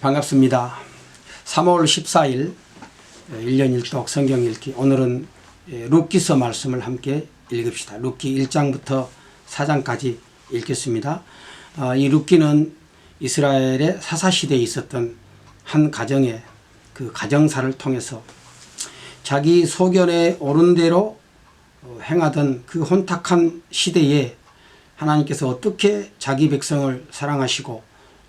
반갑습니다. 3월 14일 1년 1독 성경 읽기 오늘은 예, 룻기서 말씀을 함께 읽읍시다. 룻기 1장부터 4장까지 읽겠습니다. 아, 이 룻기는 이스라엘의 사사 시대에 있었던 한 가정의 그 가정사를 통해서 자기 소견에 옳은 대로 어, 행하던 그 혼탁한 시대에 하나님께서 어떻게 자기 백성을 사랑하시고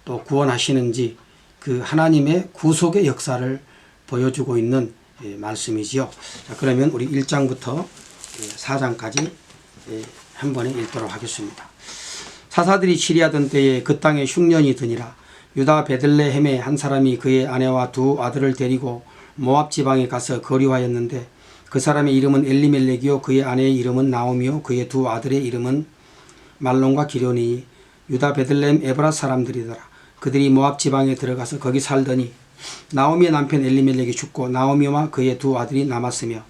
또 구원하시는지 그 하나님의 구속의 역사를 보여주고 있는 예, 말씀이지요. 자, 그러면 우리 1장부터 4장까지 예, 한 번에 읽도록 하겠습니다. 사사들이 치리하던 때에 그 땅에 흉년이 드니라 유다 베들레헴에 한 사람이 그의 아내와 두 아들을 데리고 모압 지방에 가서 거류하였는데 그 사람의 이름은 엘리멜렉이요 그의 아내의 이름은 나오미요 그의 두 아들의 이름은 말론과 기련이 유다 베들레헴 에브라 사람들이더라 그들이 모압 지방에 들어가서 거기 살더니 나오미의 남편 엘리멜렉이 죽고 나오미와 그의 두 아들이 남았으며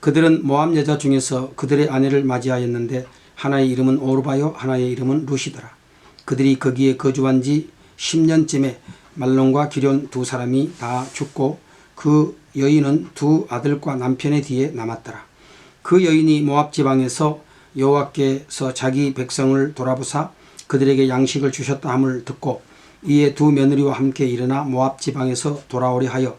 그들은 모압 여자 중에서 그들의 아내를 맞이하였는데 하나의 이름은 오르바요 하나의 이름은 루시더라. 그들이 거기에 거주한 지 10년쯤에 말론과 기련 두 사람이 다 죽고 그 여인은 두 아들과 남편의 뒤에 남았더라. 그 여인이 모압 지방에서 여호와께서 자기 백성을 돌아보사 그들에게 양식을 주셨다 함을 듣고 이에 두 며느리와 함께 일어나 모압 지방에서 돌아오려 하여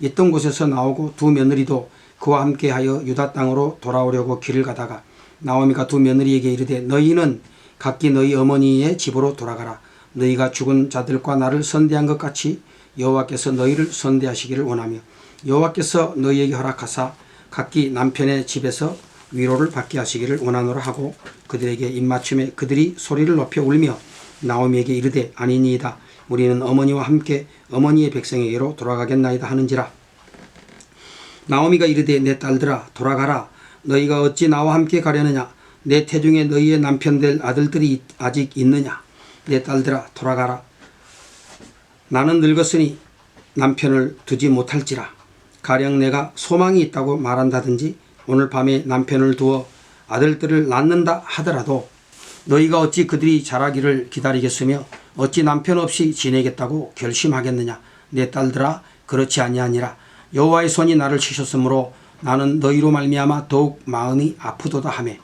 있던 곳에서 나오고 두 며느리도 그와 함께 하여 유다 땅으로 돌아오려고 길을 가다가 나오미가 두 며느리에게 이르되 너희는 각기 너희 어머니의 집으로 돌아가라. 너희가 죽은 자들과 나를 선대한 것 같이 여호와께서 너희를 선대하시기를 원하며 여호와께서 너희에게 허락하사 각기 남편의 집에서 위로를 받게 하시기를 원하노라 하고 그들에게 입맞춤에 그들이 소리를 높여 울며 나오미에게 이르되 아니니이다. 우리는 어머니와 함께 어머니의 백성에게로 돌아가겠나이다 하는지라. 나오미가 이르되 내 딸들아 돌아가라. 너희가 어찌 나와 함께 가려느냐? 내 태중에 너희의 남편 될 아들들이 아직 있느냐? 내 딸들아 돌아가라. 나는 늙었으니 남편을 두지 못할지라. 가령 내가 소망이 있다고 말한다든지 오늘 밤에 남편을 두어 아들들을 낳는다 하더라도 너희가 어찌 그들이 자라기를 기다리겠으며 어찌 남편 없이 지내겠다고 결심하겠느냐? 내 딸들아 그렇지 아니하니라. 여호와의 손이 나를 치셨으므로 나는 너희로 말미암아 더욱 마음이 아프도다 하매.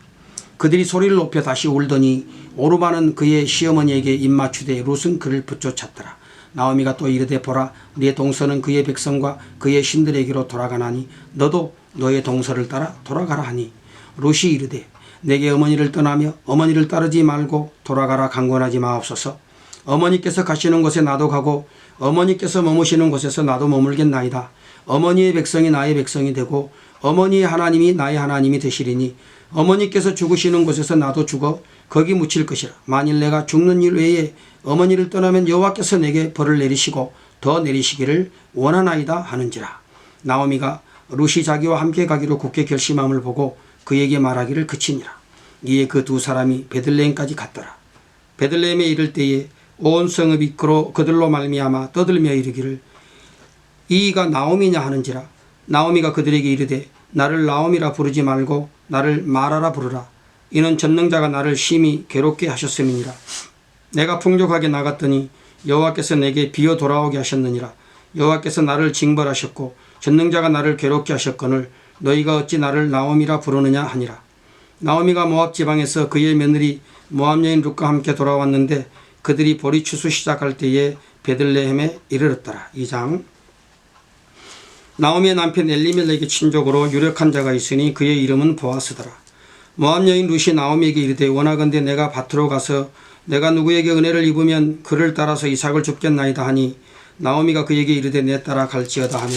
그들이 소리를 높여 다시 울더니 오르바는 그의 시어머니에게 입맞추되 룻은 그를 붙쫓았더라. 나오미가 또 이르되 보라 네 동서는 그의 백성과 그의 신들에게로 돌아가나니 너도 너의 동서를 따라 돌아가라 하니. 룻이 이르되 내게 어머니를 떠나며 어머니를 따르지 말고 돌아가라 강권하지 마옵소서. 어머니께서 가시는 곳에 나도 가고 어머니께서 머무시는 곳에서 나도 머물겠나이다. 어머니의 백성이 나의 백성이 되고 어머니의 하나님이 나의 하나님이 되시리니 어머니께서 죽으시는 곳에서 나도 죽어 거기 묻힐 것이라. 만일 내가 죽는 일 외에 어머니를 떠나면 여호와께서 내게 벌을 내리시고 더 내리시기를 원하나이다 하는지라. 나오미가 루시 자기와 함께 가기로 굳게 결심함을 보고 그에게 말하기를 그치니라. 이에 그 두 사람이 베들레헴까지 갔더라. 베들레헴에 이를 때에 온 성읍이 그로 그들로 말미암아 떠들며 이르기를 이가 나오미냐 하는지라. 나오미가 그들에게 이르되 나를 나오미라 부르지 말고 나를 마라라 부르라. 이는 전능자가 나를 심히 괴롭게 하셨음이니라. 내가 풍족하게 나갔더니 여호와께서 내게 비어 돌아오게 하셨느니라. 여호와께서 나를 징벌하셨고 전능자가 나를 괴롭게 하셨거늘 너희가 어찌 나를 나오미라 부르느냐 하니라 나오미가 모압 지방에서 그의 며느리 모압 여인 룻과 함께 돌아왔는데 그들이 보리 추수 시작할 때에 베들레헴에 이르렀더라. 2장 나오미의 남편 엘리멜렉의 친족으로 유력한 자가 있으니 그의 이름은 보아스더라. 모압 여인 룻이 나오미에게 이르되 원하건대 내가 밭으로 가서 내가 누구에게 은혜를 입으면 그를 따라서 이삭을 줍겠나이다 하니 나오미가 그에게 이르되 내 따라 갈지어다 하며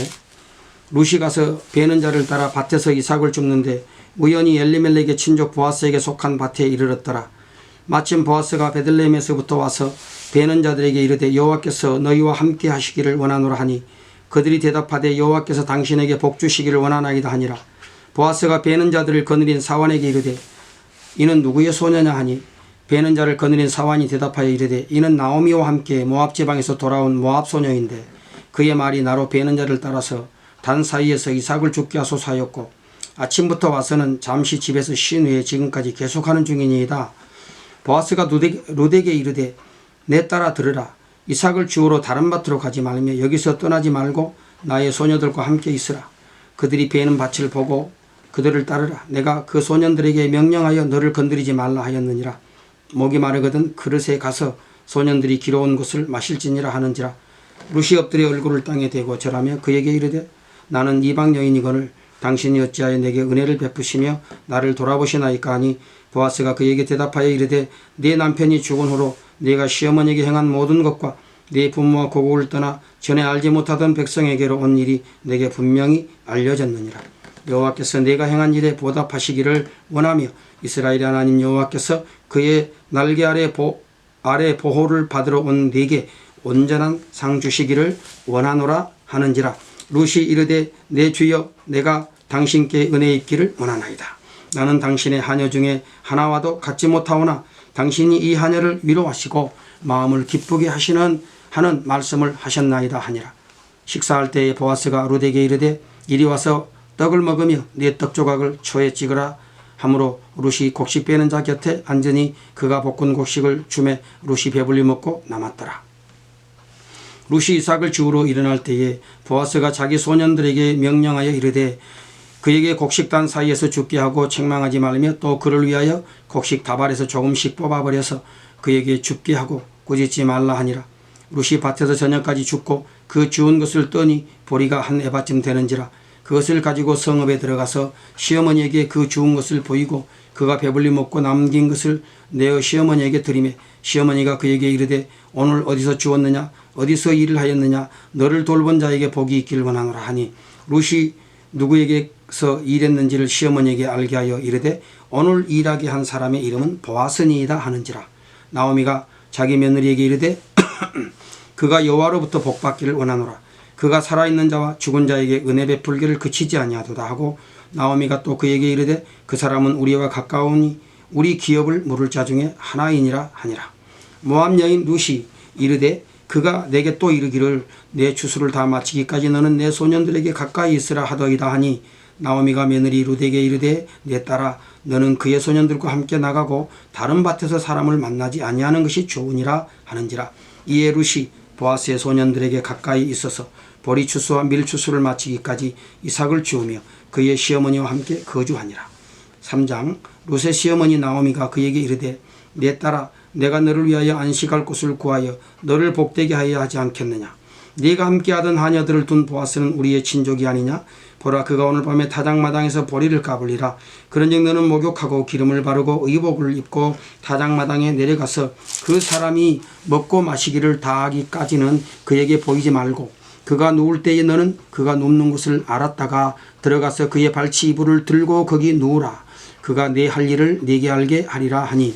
룻이 가서 베는 자를 따라 밭에서 이삭을 줍는데 우연히 엘리멜렉의 친족 보아스에게 속한 밭에 이르렀더라. 마침 보아스가 베들레헴에서부터 와서 베는 자들에게 이르되 여호와께서 너희와 함께 하시기를 원하노라 하니 그들이 대답하되 여호와께서 당신에게 복 주시기를 원하나이다 하니라. 보아스가 베는 자들을 거느린 사환에게 이르되 이는 누구의 소녀냐 하니 베는 자를 거느린 사환이 대답하여 이르되 이는 나오미와 함께 모압 지방에서 돌아온 모압 소녀인데 그의 말이 나로 베는 자를 따라서 단 사이에서 이삭을 죽게 하소서 하였고 아침부터 와서는 잠시 집에서 쉰 후에 지금까지 계속하는 중이니이다. 보아스가 루덱, 루덱에 이르되 내 따라 들으라 이삭을 주우러 다른 밭으로 가지 말며 여기서 떠나지 말고 나의 소녀들과 함께 있으라. 그들이 베는 밭을 보고 그들을 따르라. 내가 그 소년들에게 명령하여 너를 건드리지 말라 하였느니라. 목이 마르거든 그릇에 가서 소년들이 기러온 것을 마실지니라 하는지라. 루시 엎드려 얼굴을 땅에 대고 절하며 그에게 이르되 나는 이방 여인이거늘 당신이 어찌하여 내게 은혜를 베푸시며 나를 돌아보시나이까 하니 보아스가 그에게 대답하여 이르되 네 남편이 죽은 후로 네가 시어머니에게 행한 모든 것과 네 부모와 고국을 떠나 전에 알지 못하던 백성에게로 온 일이 내게 분명히 알려졌느니라. 여호와께서 내가 행한 일에 보답하시기를 원하며 이스라엘 하나님 여호와께서 그의 날개 아래 보 아래 보호를 받으러 온 네게 온전한 상 주시기를 원하노라 하는지라 루시 이르되 내 주여 내가 당신께 은혜 입기를 원하나이다. 나는 당신의 하녀 중에 하나와도 같지 못하오나 당신이 이 하녀를 위로하시고 마음을 기쁘게 하시는 하는 말씀을 하셨나이다 하니라. 식사할 때에 보아스가 루데게 이르되 이리 와서 떡을 먹으며 네 떡 조각을 초에 찍으라. 하므로 룻이 곡식 빼는 자 곁에 앉으니 그가 볶은 곡식을 주매 룻이 배불리 먹고 남았더라. 룻이 이삭을 주우러 일어날 때에 보아스가 자기 소년들에게 명령하여 이르되 그에게 곡식단 사이에서 죽게 하고 책망하지 말며 또 그를 위하여 곡식 다발에서 조금씩 뽑아버려서 그에게 죽게 하고 꾸짖지 말라 하니라. 룻이 밭에서 저녁까지 죽고 그 주운 것을 떠니 보리가 한 에바쯤 되는지라 그것을 가지고 성읍에 들어가서 시어머니에게 그 주운 것을 보이고 그가 배불리 먹고 남긴 것을 내어 시어머니에게 드리매 시어머니가 그에게 이르되 오늘 어디서 주웠느냐? 어디서 일을 하였느냐? 너를 돌본 자에게 복이 있기를 원하노라 하니 룻이 누구에게서 일했는지를 시어머니에게 알게 하여 이르되 오늘 일하게 한 사람의 이름은 보아스니이다 하는지라. 나오미가 자기 며느리에게 이르되 그가 여호와로부터 복받기를 원하노라. 그가 살아있는 자와 죽은 자에게 은혜 베풀기를 그치지 아니하도다 하고 나오미가 또 그에게 이르되 그 사람은 우리와 가까우니 우리 기업을 물을 자 중에 하나이니라 하니라 모함 여인 루시 이르되 그가 내게 또 이르기를 내 추수를 다 마치기까지 너는 내 소년들에게 가까이 있으라 하더이다 하니 나오미가 며느리 루데게 이르되 내 딸아 너는 그의 소년들과 함께 나가고 다른 밭에서 사람을 만나지 아니하는 것이 좋으니라 하는지라. 이에 루시 보아스의 소년들에게 가까이 있어서 보리 추수와 밀 추수를 마치기까지 이삭을 주우며 그의 시어머니와 함께 거주하니라. 3장 룻의 시어머니 나오미가 그에게 이르되 내 딸아 내가 너를 위하여 안식할 곳을 구하여 너를 복되게 하여 하지 않겠느냐? 네가 함께하던 하녀들을 둔 보아스는 우리의 친족이 아니냐? 보라 그가 오늘 밤에 타작마당에서 보리를 까불리라. 그런즉 너는 목욕하고 기름을 바르고 의복을 입고 타작마당에 내려가서 그 사람이 먹고 마시기를 다하기까지는 그에게 보이지 말고 그가 누울 때에 너는 그가 눕는 것을 알았다가 들어가서 그의 발치 이불을 들고 거기 누우라. 그가 내할 일을 네게 알게 하리라 하니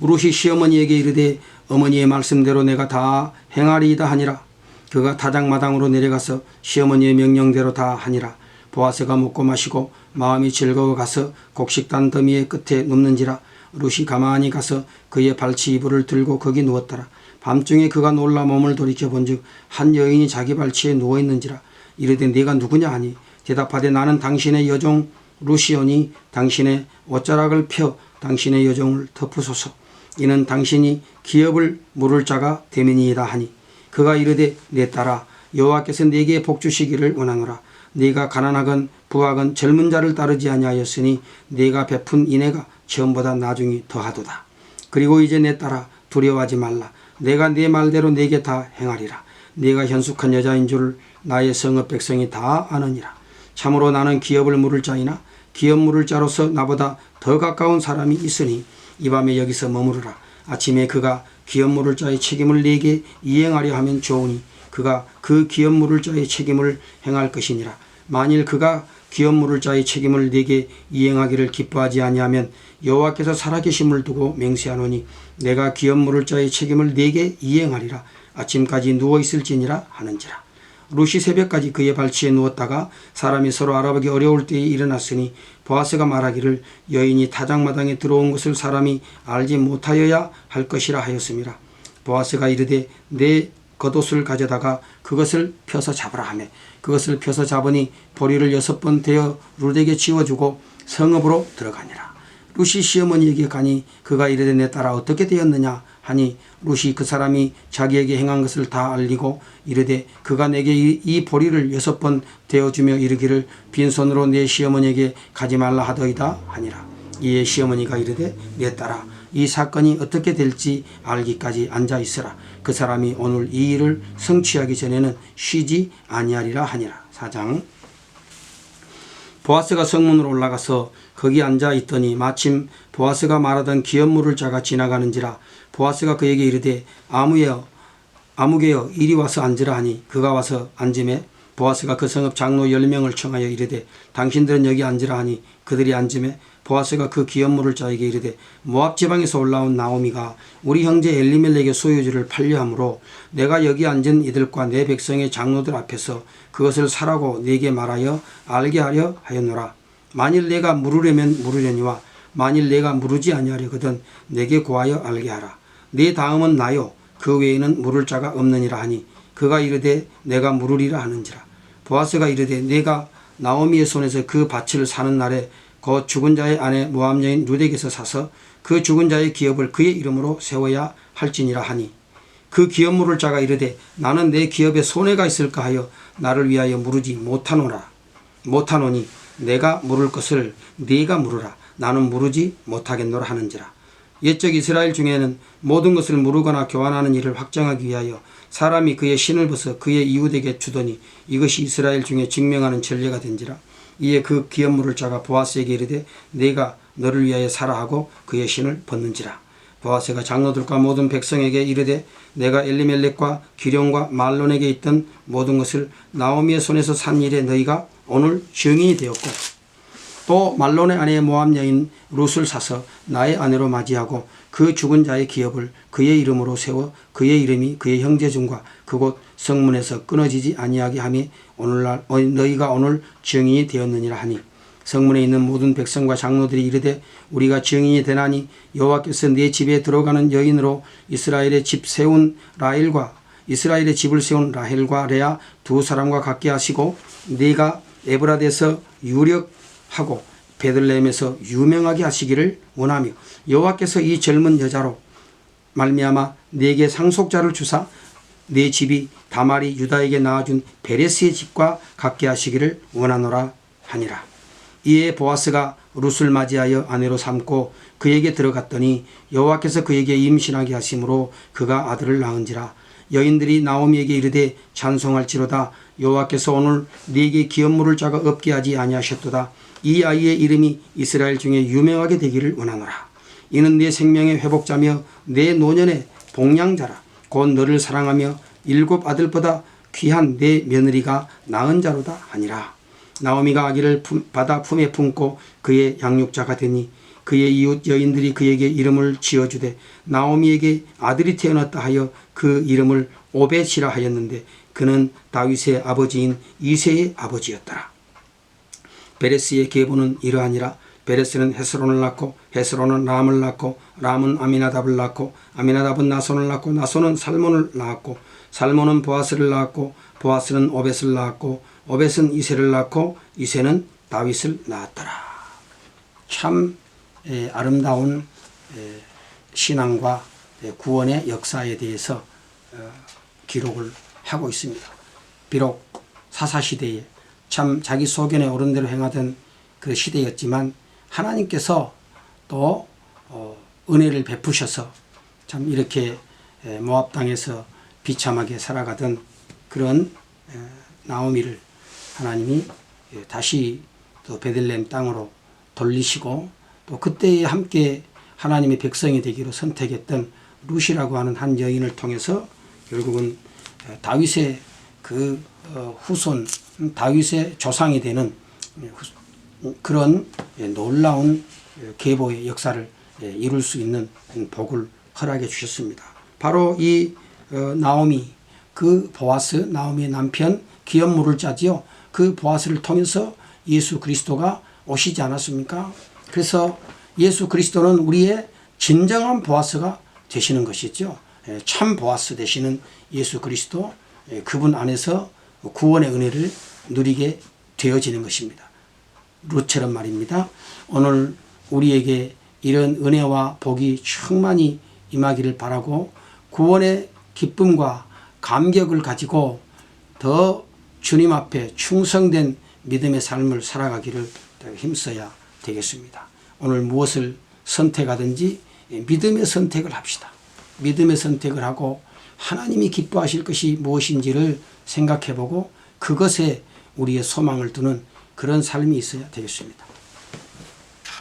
우루시 시어머니에게 이르되 어머니의 말씀대로 내가 다 행하리이다 하니라. 그가 타작마당으로 내려가서 시어머니의 명령대로 다 하니라. 보아스가 먹고 마시고 마음이 즐거워 가서 곡식단 더미의 끝에 눕는지라 룻이 가만히 가서 그의 발치 이불을 들고 거기 누웠더라. 밤중에 그가 놀라 몸을 돌이켜 본즉 한 여인이 자기 발치에 누워 있는지라. 이르되 네가 누구냐 하니 대답하되 나는 당신의 여종 루시오니 당신의 옷자락을 펴 당신의 여종을 덮으소서 이는 당신이 기업을 물을 자가 되민이이다 하니 그가 이르되 내 딸아 여호와께서 네게 복 주시기를 원하노라. 네가 가난하건 부하건 젊은 자를 따르지 아니하였으니 네가 베푼 인애가 처음보다 나중이 더하도다. 그리고 이제 내 딸아 두려워하지 말라. 내가 네 말대로 네게 다 행하리라. 네가 현숙한 여자인 줄 나의 성읍 백성이 다 아느니라. 참으로 나는 기업을 물을 자이나 기업 물을 자로서 나보다 더 가까운 사람이 있으니 이 밤에 여기서 머무르라. 아침에 그가 기업 물을 자의 책임을 네게 이행하려 하면 좋으니 그가 그 기업 물을 자의 책임을 행할 것이니라. 만일 그가 기업 물을 자의 책임을 네게 이행하기를 기뻐하지 아니하면 여호와께서 살아계심을 두고 맹세하노니 내가 기업 물을 자의 책임을 네게 이행하리라. 아침까지 누워 있을지니라 하는지라 루시 새벽까지 그의 발치에 누웠다가 사람이 서로 알아보기 어려울 때에 일어났으니 보아스가 말하기를 여인이 타작마당에 들어온 것을 사람이 알지 못하여야 할 것이라 하였습니다. 보아스가 이르되 내 겉옷을 가져다가 그것을 펴서 잡으라 하매 그것을 펴서 잡으니 보리를 여섯 번 대어 룻에게 치워주고 성읍으로 들어가니라. 루시 시어머니에게 가니 그가 이르되 내 딸아 어떻게 되었느냐 하니 루시 그 사람이 자기에게 행한 것을 다 알리고 이르되 그가 내게 이, 이 보리를 여섯 번 대어주며 이르기를 빈손으로 내 시어머니에게 가지 말라 하더이다 하니라. 이에 시어머니가 이르되 내 딸아 이 사건이 어떻게 될지 알기까지 앉아 있으라. 그 사람이 오늘 이 일을 성취하기 전에는 쉬지 아니하리라 하니라. 사장. 보아스가 성문으로 올라가서 거기 앉아 있더니 마침 보아스가 말하던 기업 물을 자가 지나가는지라 보아스가 그에게 이르되 아무여 아무개여 이리 와서 앉으라 하니 그가 와서 앉음에 보아스가 그 성읍 장로 열 명을 청하여 이르되 당신들은 여기 앉으라 하니 그들이 앉음에 보아스가 그 기업 물을 자에게 이르되 모압 지방에서 올라온 나오미가 우리 형제 엘리멜렉의 소유주를 팔려 함으로 내가 여기 앉은 이들과 내 백성의 장로들 앞에서 그것을 사라고 네게 말하여 알게 하려 하였노라. 만일 내가 물으려면 물으려니와 만일 내가 물으지 아니하려거든 내게 고하여 알게 하라 네 다음은 나요. 그 외에는 물을 자가 없느니라 하니 그가 이르되 내가 물으리라 하는지라. 보아스가 이르되 내가 나오미의 손에서 그 밭을 사는 날에 그 죽은 자의 아내 모함 여인 루덱에서 사서 그 죽은 자의 기업을 그의 이름으로 세워야 할지니라 하니 그 기업 물을 자가 이르되 나는 내 기업에 손해가 있을까 하여 나를 위하여 물으지 못하노라. 못하노니 내가 물을 것을 네가 물으라. 나는 물으지 못하겠노라 하는지라 옛적 이스라엘 중에는 모든 것을 물으거나 교환하는 일을 확정하기 위하여 사람이 그의 신을 벗어 그의 이웃에게 주더니 이것이 이스라엘 중에 증명하는 전례가 된지라. 이에 그 기업 물을 자가 보아스에게 이르되 내가 너를 위하여 사라 하고 그의 신을 벗는지라. 보아스가 장로들과 모든 백성에게 이르되 내가 엘리멜렉과 기룡과 말론에게 있던 모든 것을 나오미의 손에서 산 일에 너희가 오늘 증인이 되었고 또 말론의 아내 모함 여인 룻을 사서 나의 아내로 맞이하고 그 죽은 자의 기업을 그의 이름으로 세워 그의 이름이 그의 형제 중과 그곳 성문에서 끊어지지 아니하게 함이 오늘날 어, 너희가 오늘 증인이 되었느니라 하니. 성문에 있는 모든 백성과 장로들이 이르되 우리가 증인이 되나니 여호와께서 네 집에 들어가는 여인으로 이스라엘의 집 세운 라헬과 이스라엘의 집을 세운 라헬과 레아 두 사람과 같게 하시고 네가 에브라데서 유력 하고 베들레헴에서 유명하게 하시기를 원하며 여호와께서 이 젊은 여자로 말미암아 네게 상속자를 주사 네 집이 다말이 유다에게 낳아준 베레스의 집과 같게 하시기를 원하노라 하니라. 이에 보아스가 룻을 맞이하여 아내로 삼고 그에게 들어갔더니 여호와께서 그에게 임신하게 하심으로 그가 아들을 낳은지라. 여인들이 나오미에게 이르되 찬송할지로다. 여호와께서 오늘 네게 기업 물을 자가 없게 하지 아니하셨도다 이 아이의 이름이 이스라엘 중에 유명하게 되기를 원하노라. 이는 내 생명의 회복자며 내 노년의 복량자라. 곧 너를 사랑하며 일곱 아들보다 귀한 내 며느리가 낳은 자로다 하니라. 나오미가 아기를 품- 받아 품에 품고 그의 양육자가 되니 그의 이웃 여인들이 그에게 이름을 지어주되 나오미에게 아들이 태어났다 하여 그 이름을 오벳이라 하였는데 그는 다윗의 아버지인 이세의 아버지였더라. 베레스의 계보는 이러하니라 베레스는 헤스론을 낳고 헤스론은 람을 낳고 람은 아미나답을 낳고 아미나답은 나손을 낳고 나손은 살몬을 낳았고 살몬은 보아스를 낳았고 보아스는 오벳을 낳았고 오벳은 이세를 낳고 이세는 다윗을 낳았더라. 참 에, 아름다운 에, 신앙과 에, 구원의 역사에 대해서 어, 기록을 하고 있습니다. 비록 사사 시대에 참 자기 소견에 오른 대로 행하던 그 시대였지만 하나님께서 또 어, 은혜를 베푸셔서 참 이렇게 에, 모압 땅에서 비참하게 살아가던 그런 에, 나오미를 하나님이 예, 다시 또 베들레헴 땅으로 돌리시고 또 그때에 함께 하나님의 백성이 되기로 선택했던 루시라고 하는 한 여인을 통해서 결국은 에, 다윗의 그 어, 후손 음, 다윗의 조상이 되는 예, 후- 그런 예, 놀라운 예, 계보의 역사를 예, 이룰 수 있는 복을 허락해 주셨습니다. 바로 이 어, 나오미 그 보아스 나오미의 남편 기업 물을 짜지요. 그 보아스를 통해서 예수 그리스도가 오시지 않았습니까? 그래서 예수 그리스도는 우리의 진정한 보아스가 되시는 것이죠. 예, 참 보아스 되시는 예수 그리스도 예, 그분 안에서 구원의 은혜를 누리게 되어지는 것입니다. 루처럼 말입니다. 오늘 우리에게 이런 은혜와 복이 충만히 임하기를 바라고 구원의 기쁨과 감격을 가지고 더 주님 앞에 충성된 믿음의 삶을 살아가기를 더 힘써야 되겠습니다. 오늘 무엇을 선택하든지 믿음의 선택을 합시다. 믿음의 선택을 하고 하나님이 기뻐하실 것이 무엇인지를 생각해 보고 그것에 우리의 소망을 두는 그런 삶이 있어야 되겠습니다.